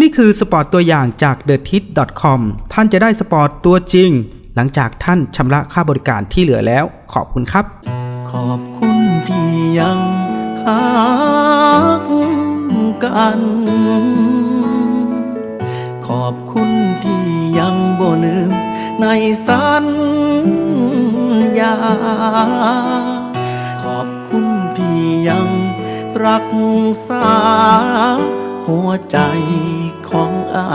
นี่คือสปอร์ตตัวอย่างจาก t h e t i t c o m ท่านจะได้สปอร์ตตัวจริง หลังจากท่านชำระค่าบริการที่เหลือแล้ว ขอบคุณครับ ขอบคุณที่ยังหากัน ขอบคุณที่ยังบ่ลืมในสัญญา ขอบคุณที่ยังรักษาหัวใจ ของอา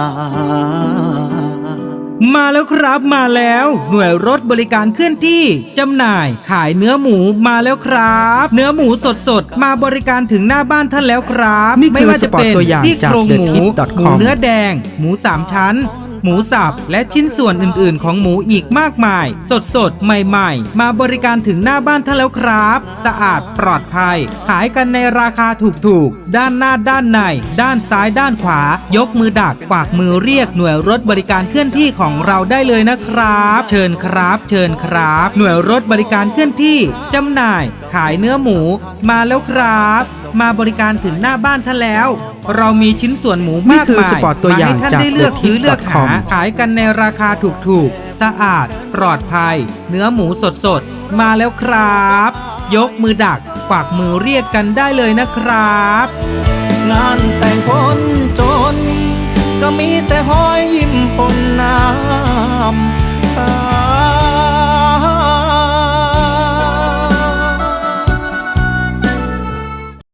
มาแล้วครับมาแล้วหน่วยรถบริการเคลื่อนที่จำหน่ายขายเนื้อหมูมาแล้วครับ เนื้อหมูสดๆมาบริการถึงหน้าบ้านท่านแล้วครับ นี่คือไม่ว่าจะเป็นสปอร์ตตัวอย่างซี่โครงหมูจากห TheTip.com มูเนื้อแดง หมูสามชั้น หมูสับ และชิ้นส่วนอื่นๆ ของหมูอีกมากมาย สดๆใหม่ ๆ มาบริการถึงหน้าบ้านท่านแล้วครับ สะอาดปลอดภัย ขายกันในราคาถูกๆ ด้านหน้าด้านใน ด้านซ้ายด้านขวา ยกมือดักฝากมือเรียกหน่วยรถบริการเคลื่อนที่ของเราได้เลยนะครับ เชิญครับ เชิญครับ หน่วยรถบริการเคลื่อนที่จำหน่าย ขายเนื้อหมูมาแล้วครับ มาบริการถึงหน้าบ้านท่านแล้ว เรามีชิ้นส่วนหมูนี่มากคือมายสปอร์ตตัวอย่างมให้ท่านจากได้เลือก The ซื้อเลือกหา Tip.com ขายกันในราคาถูกๆ สะอาด ปลอดภัย เนื้อหมูสดๆ มาแล้วครับ ยกมือดักฝากมือเรียกกันได้เลยนะครับ งานแต่งคนจน ก็มีแต่หอยยิ้มปนน้ำตา